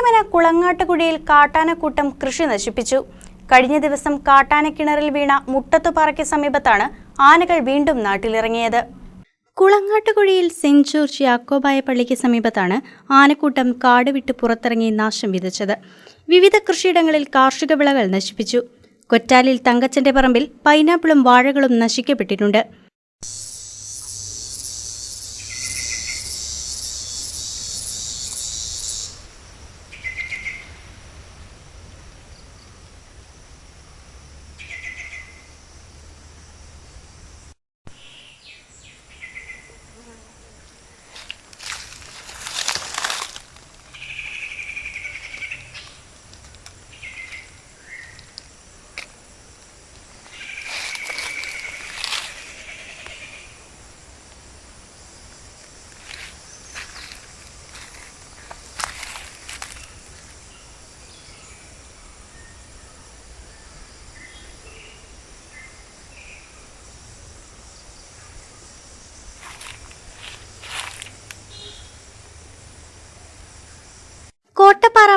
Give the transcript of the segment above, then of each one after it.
കാട്ടിമന കുളങ്ങാട്ടുകുഴിയിൽ കാട്ടാനക്കൂട്ടം കൃഷി നശിപ്പിച്ചു. കഴിഞ്ഞ ദിവസം കാട്ടാനക്കിണറിൽ വീണ മുട്ടത്തുപാറയ്ക്ക് സമീപത്താണ് ആനകൾ വീണ്ടും നാട്ടിലിറങ്ങിയത്. കുളങ്ങാട്ടുകുഴിയിൽ സെന്റ് ജോർജ് യാക്കോബായ പള്ളിക്ക് സമീപത്താണ് ആനക്കൂട്ടം കാട് വിട്ട് പുറത്തിറങ്ങി നാശം വിതച്ചത്. വിവിധ കൃഷിയിടങ്ങളിൽ കാർഷിക വിളകൾ നശിപ്പിച്ചു. കൊറ്റാലിൽ തങ്കച്ചന്റെ പറമ്പിൽ പൈനാപ്പിളും വാഴകളും നശിക്കപ്പെട്ടിട്ടുണ്ട്.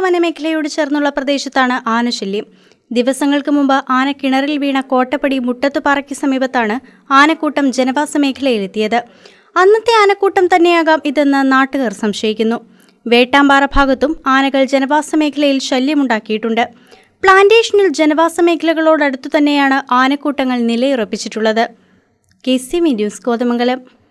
വനമേഖലയോട് ചേർന്നുള്ള പ്രദേശത്താണ് ആനശല്യം. ദിവസങ്ങൾക്ക് മുമ്പ് ആന കിണറിൽ വീണ കോട്ടപ്പടി മുട്ടത്തുപാറയ്ക്ക് സമീപത്താണ് ആനക്കൂട്ടം ജനവാസ മേഖലയിലെത്തിയത്. അന്നത്തെ ആനക്കൂട്ടം തന്നെയാകാം ഇതെന്ന് നാട്ടുകാർ സംശയിക്കുന്നു. വേട്ടാമ്പാറ ഭാഗത്തും ആനകൾ ജനവാസ മേഖലയിൽ ശല്യമുണ്ടാക്കിയിട്ടുണ്ട്. പ്ലാന്റേഷനിൽ ജനവാസ മേഖലകളോടടുത്തു തന്നെയാണ് ആനക്കൂട്ടങ്ങൾ നിലയുറപ്പിച്ചിട്ടുള്ളത്. K C V news Kothamangalam.